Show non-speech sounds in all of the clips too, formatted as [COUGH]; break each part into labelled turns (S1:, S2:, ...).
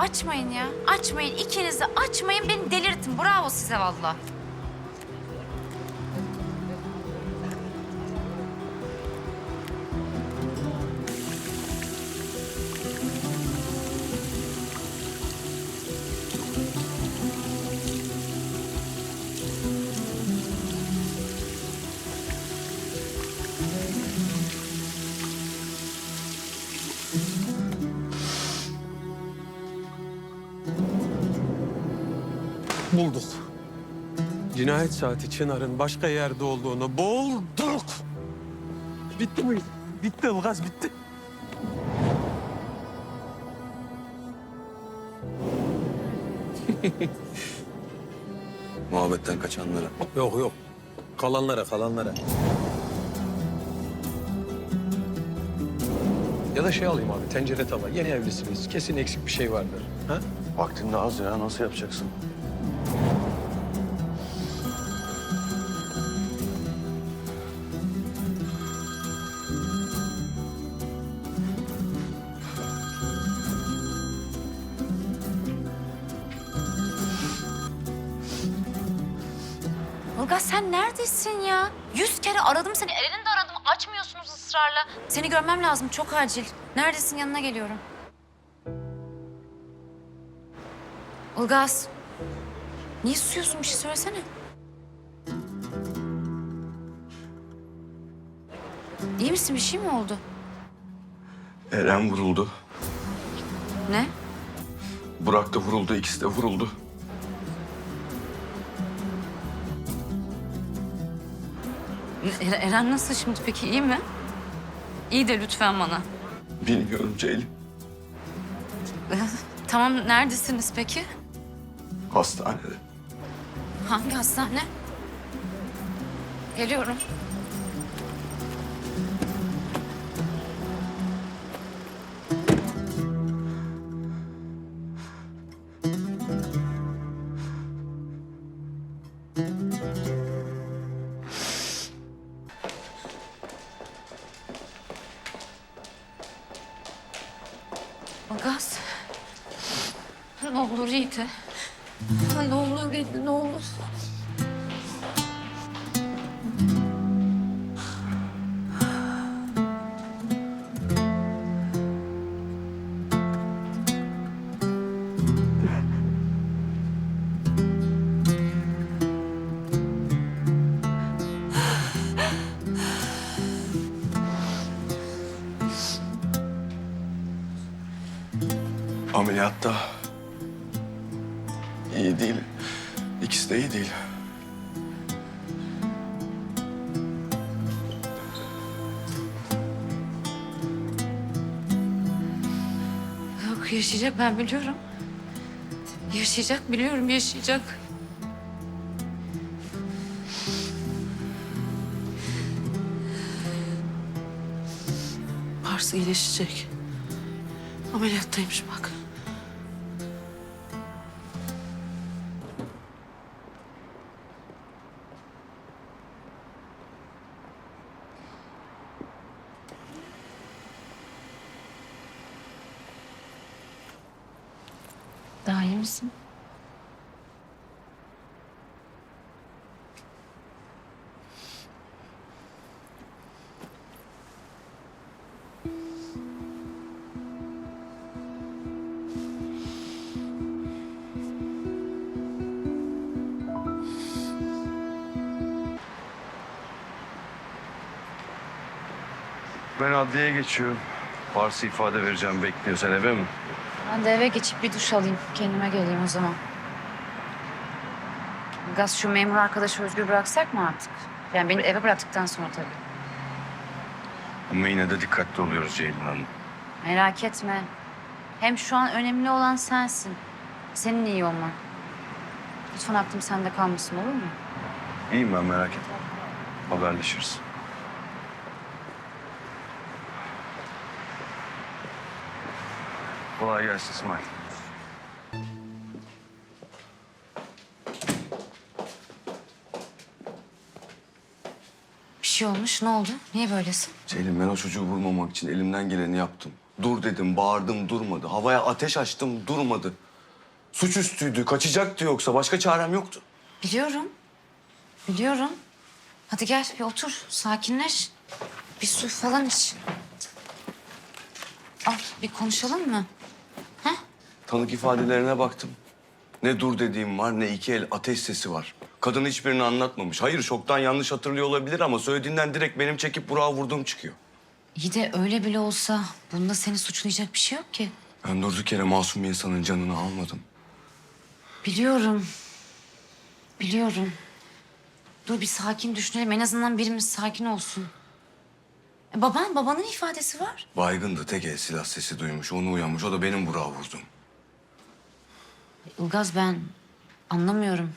S1: açmayın ya. Açmayın. İkiniz de açmayın. Beni delirtin. Bravo size valla.
S2: Bulduk. Cinayet saati Çınar'ın başka yerde olduğunu bulduk. Bitti mi? Bitti Ilgaz bitti. [LAUGHS]
S3: Muhabbetten kaçanlara.
S2: Yok yok. Kalanlara kalanlara. Ya da şey alayım abi tencere tava. Yeni evlisiniz. Kesin eksik bir şey vardır. Ha?
S3: Vaktin de az ya. Nasıl yapacaksın?
S1: Ilgaz sen neredesin ya? Yüz kere aradım seni. Eren'i de aradım. Açmıyorsunuz ısrarla. Seni görmem lazım. Çok acil. Neredesin? Yanına geliyorum. Ilgaz. Niye susuyorsun? Bir şey söylesene. İyi misin? Bir şey mi oldu?
S3: Eren vuruldu.
S1: Ne?
S3: Burak da vuruldu. ikisi de vuruldu.
S1: Er- Eren nasıl şimdi peki? İyi mi? İyi de lütfen bana.
S3: Bilmiyorum Ceylin. [LAUGHS]
S1: Tamam neredesiniz peki?
S3: Hastanede.
S1: Hangi hastane? Geliyorum. Ilgaz. Ne olur iyi de. Ne olur iyi de, ne olur.
S3: Ameliyatta. İyi değil. İkisi de iyi değil.
S1: Yok yaşayacak ben biliyorum. Yaşayacak biliyorum yaşayacak.
S4: Pars iyileşecek. Ameliyattaymış bak.
S1: İyi misin?
S3: Ben adliyeye geçiyorum. Varsa ifade vereceğim bekliyor. Sen eve mi?
S1: Ben de eve geçip bir duş alayım. Kendime geleyim o zaman. Gaz şu memur arkadaşı özgür bıraksak mı artık? Yani beni eve bıraktıktan sonra tabii.
S3: Ama yine de dikkatli oluyoruz Ceylin Hanım.
S1: Merak etme. Hem şu an önemli olan sensin. Senin iyi olman. Lütfen aklım sende kalmasın olur mu?
S3: İyiyim ben merak etme. Haberleşiriz. Kolay gelsin İsmail.
S1: Bir şey olmuş. Ne oldu? Niye böylesin?
S3: Ceylin ben o çocuğu vurmamak için elimden geleni yaptım. Dur dedim, bağırdım durmadı. Havaya ateş açtım durmadı. Suçüstüydü, kaçacaktı yoksa. Başka çarem yoktu.
S1: Biliyorum. Biliyorum. Hadi gel bir otur. Sakinleş. Bir su falan iç. Al bir konuşalım mı?
S3: Tanık ifadelerine baktım. Ne dur dediğim var, ne iki el ateş sesi var. Kadın hiçbirini anlatmamış. Hayır, şoktan yanlış hatırlıyor olabilir ama söylediğinden direkt benim çekip Burak'a vurduğum çıkıyor.
S1: İyi de öyle bile olsa bunda seni suçlayacak bir şey yok ki.
S3: Ben durduk yere masum bir insanın canını almadım.
S1: Biliyorum. Biliyorum. Dur bir sakin düşünelim. En azından birimiz sakin olsun. E, baban, babanın ifadesi var.
S3: Baygındı, tek el silah sesi duymuş. Onu uyanmış, o da benim Burak'a vurdum.
S1: Ilgaz ben anlamıyorum.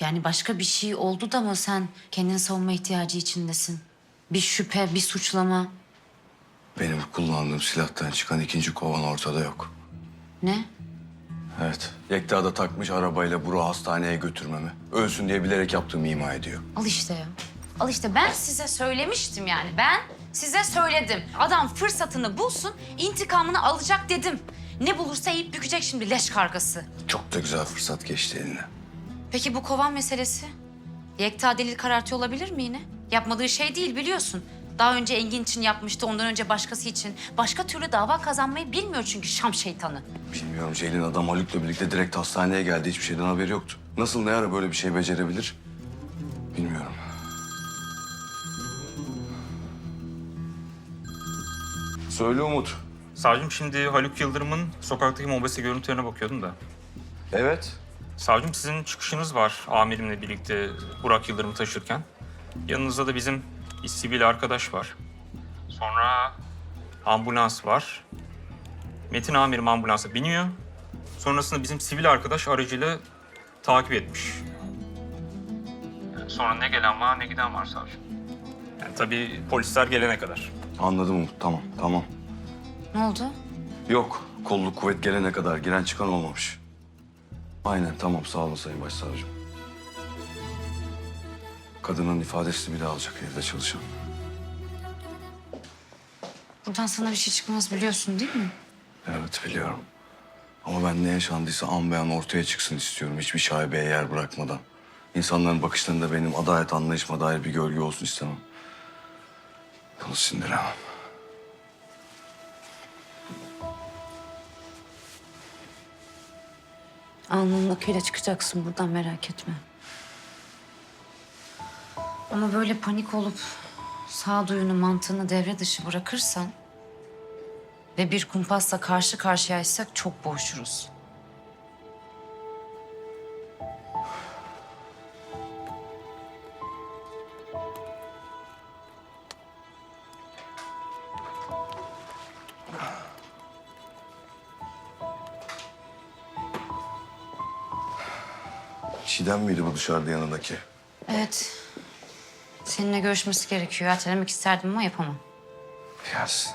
S1: Yani başka bir şey oldu da mı sen kendini savunma ihtiyacı içindesin? Bir şüphe, bir suçlama.
S3: Benim kullandığım silahtan çıkan ikinci kovan ortada yok.
S1: Ne?
S3: Evet. Yekta da takmış arabayla Burak'ı hastaneye götürmemi. Ölsün diye bilerek yaptığımı ima ediyor.
S1: Al işte ya. Al işte ben size söylemiştim yani. Ben size söyledim. Adam fırsatını bulsun, intikamını alacak dedim. Ne bulursa yiyip bükecek şimdi leş kargası.
S3: Çok da güzel fırsat geçti eline.
S1: Peki bu kovan meselesi? Yekta delil karartıyor olabilir mi yine? Yapmadığı şey değil biliyorsun. Daha önce Engin için yapmıştı, ondan önce başkası için. Başka türlü dava kazanmayı bilmiyor çünkü Şam şeytanı.
S3: Bilmiyorum Ceylin adam Haluk'la birlikte direkt hastaneye geldi. Hiçbir şeyden haberi yoktu. Nasıl ne ara böyle bir şey becerebilir? Bilmiyorum. Söyle Umut.
S5: Savcım şimdi Haluk Yıldırım'ın sokaktaki mobese görüntülerine bakıyordum da.
S3: Evet.
S5: Savcım sizin çıkışınız var amirimle birlikte Burak Yıldırım'ı taşırken. Yanınızda da bizim sivil arkadaş var. Sonra ambulans var. Metin amirim ambulansa biniyor. Sonrasında bizim sivil arkadaş aracıyla takip etmiş. Sonra ne gelen var ne giden var savcım. Yani tabii polisler gelene kadar.
S3: Anladım Umut. Tamam, tamam.
S1: Ne oldu?
S3: Yok. Kolluk kuvvet gelene kadar giren çıkan olmamış. Aynen tamam sağ olun Sayın Başsavcım. Kadının ifadesini bir daha alacak evde çalışan.
S1: Buradan sana bir şey çıkmaz biliyorsun değil mi?
S3: Evet biliyorum. Ama ben ne yaşandıysa an beyan ortaya çıksın istiyorum. Hiçbir şaibeye yer bırakmadan. İnsanların bakışlarında benim adalet anlayışıma dair bir gölge olsun istemem. Bunu sindiremem.
S1: Alnının akıyla çıkacaksın buradan merak etme. Ama böyle panik olup sağduyunu mantığını devre dışı bırakırsan ve bir kumpasla karşı karşıyaysak çok boğuşuruz.
S3: Çiğdem miydi bu dışarıda yanındaki?
S1: Evet. Seninle görüşmesi gerekiyor. Ertelemek isterdim ama yapamam.
S3: Gelsin.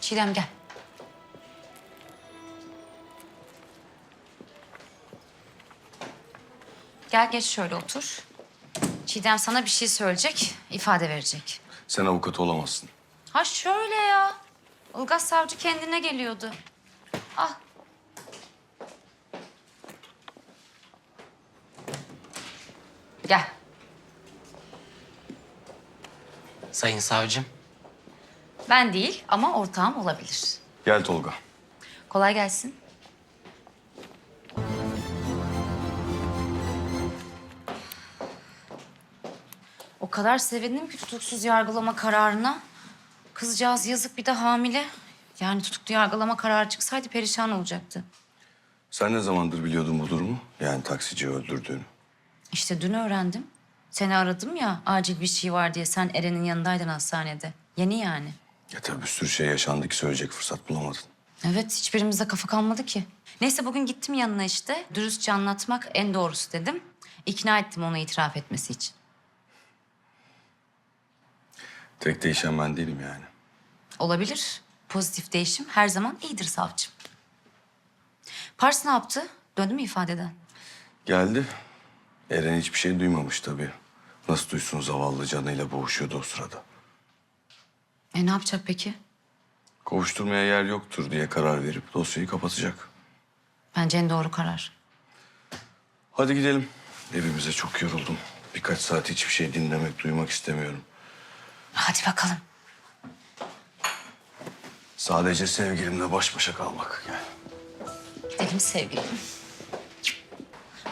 S1: Çiğdem gel. Gel geç şöyle otur. Çiğdem sana bir şey söyleyecek, ifade verecek.
S3: Sen avukat olamazsın.
S1: Ha şöyle ya. Ilgaz Savcı kendine geliyordu. Al. Gel.
S6: Sayın savcım,
S1: Ben değil ama ortağım olabilir.
S3: Gel Tolga.
S1: Kolay gelsin. O kadar sevindim ki tutuksuz yargılama kararına. Kızcağız yazık bir de hamile. Yani tutuklu yargılama kararı çıksaydı perişan olacaktı.
S3: Sen ne zamandır biliyordun bu durumu? Yani taksiciyi öldürdüğünü.
S1: İşte dün öğrendim. Seni aradım ya acil bir şey var diye. Sen Eren'in yanındaydın hastanede. Yeni yani.
S3: Ya tabii bir sürü şey yaşandı ki söyleyecek fırsat bulamadın.
S1: Evet, hiçbirimizde kafa kalmadı ki. Neyse bugün gittim yanına işte. Dürüstçe anlatmak en doğrusu dedim. İkna ettim onu itiraf etmesi için.
S3: Tek değişen ben değilim yani.
S1: Olabilir. Pozitif değişim her zaman iyidir savcım. Pars ne yaptı? Döndü mü ifadeden?
S3: Geldi. Eren hiçbir şey duymamış tabii. Nasıl duysun zavallı canıyla boğuşuyordu o sırada.
S1: E ne yapacak peki?
S3: Kovuşturmaya yer yoktur diye karar verip dosyayı kapatacak.
S1: Bence en doğru karar.
S3: Hadi gidelim. Evimize çok yoruldum. Birkaç saat hiçbir şey dinlemek, duymak istemiyorum.
S1: Hadi bakalım.
S3: Sadece sevgilimle baş başa kalmak. Gel.
S1: Gidelim sevgilim.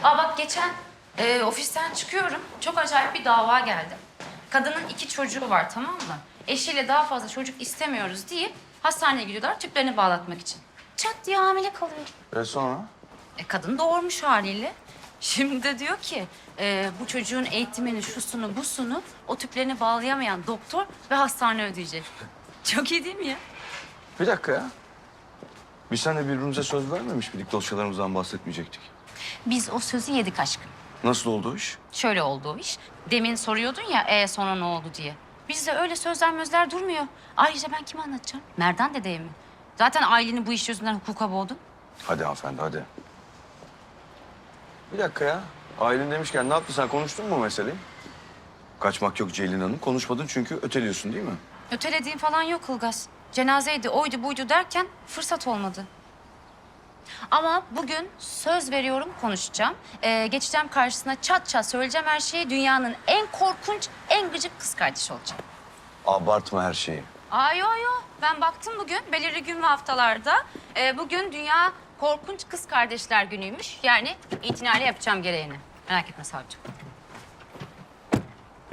S1: Aa bak geçen e, ofisten çıkıyorum. Çok acayip bir dava geldi. Kadının iki çocuğu var tamam mı? Eşiyle daha fazla çocuk istemiyoruz diye hastaneye gidiyorlar tüplerini bağlatmak için. Çat diye hamile kalıyor.
S3: Ve sonra?
S1: E, kadın doğurmuş haliyle. Şimdi de diyor ki e, bu çocuğun eğitimini, şusunu, busunu o tüplerini bağlayamayan doktor ve hastane ödeyecek. Çok iyi değil mi ya?
S3: Bir dakika ya. Biz seninle birbirimize söz vermemiş miydik dosyalarımızdan bahsetmeyecektik?
S1: Biz o sözü yedik aşkım.
S3: Nasıl oldu o iş?
S1: Şöyle oldu o iş. Demin soruyordun ya e sonra ne oldu diye. Bizde öyle sözler mözler durmuyor. Ayrıca ben kime anlatacağım? Merdan dedeye mi? Zaten ailenin bu iş yüzünden hukuka boğdu.
S3: Hadi hanımefendi hadi. Bir dakika ya. Aylin demişken ne yaptın sen konuştun mu bu meseleyi? Kaçmak yok Ceylin Hanım. Konuşmadın çünkü öteliyorsun değil mi?
S1: Ötelediğim falan yok Ilgaz. Cenazeydi, oydu buydu derken fırsat olmadı. Ama bugün söz veriyorum konuşacağım. Ee, geçeceğim karşısına çat çat söyleyeceğim her şeyi. Dünyanın en korkunç, en gıcık kız kardeşi olacağım.
S3: Abartma her şeyi.
S1: Aa yo yo. Ben baktım bugün belirli gün ve haftalarda. Ee, bugün Dünya Korkunç Kız Kardeşler Günü'ymüş. Yani itinayla yapacağım gereğini. Merak etme savcım.